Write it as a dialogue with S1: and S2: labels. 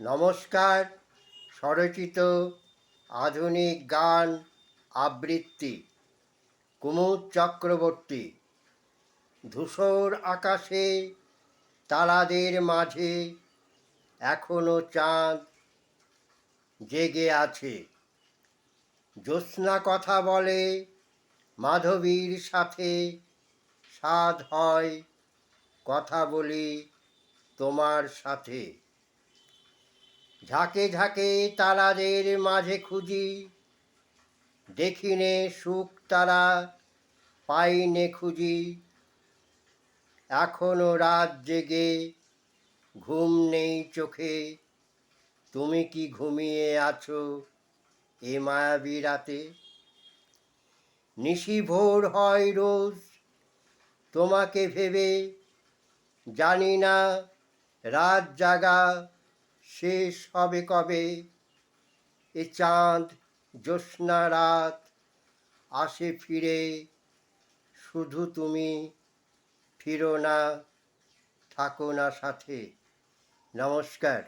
S1: নমস্কার, স্বরচিত আধুনিক গান আবৃত্তি, কুমুদ চক্রবর্তী। ধূসর আকাশে, তারাদের মাঝে এখনও চাঁদ জেগে আছে। জ্যোৎস্না কথা বলে, মাধবীর সাথে সাধ হয় কথা বলি তোমার সাথে। ঝাঁকে ঝাঁকে তারাদের মাঝে খুঁজি। দেখিনে সুখ তারা, পাইনে খুঁজি। এখনও রাত জেগে ঘুম নেই চোখে। তুমি কি ঘুমিয়ে আছো এ মায়াবী রাতে? নিশি ভোর হয় রোজ, তোমাকে ভেবে জানি না রাত জাগা শেষ হবে কবে? এ চাঁদ, জ্যোৎস্না, রাত আসে ফিরে। শুধু তুমি ফিরো না, থাকো না সাথে। নমস্কার।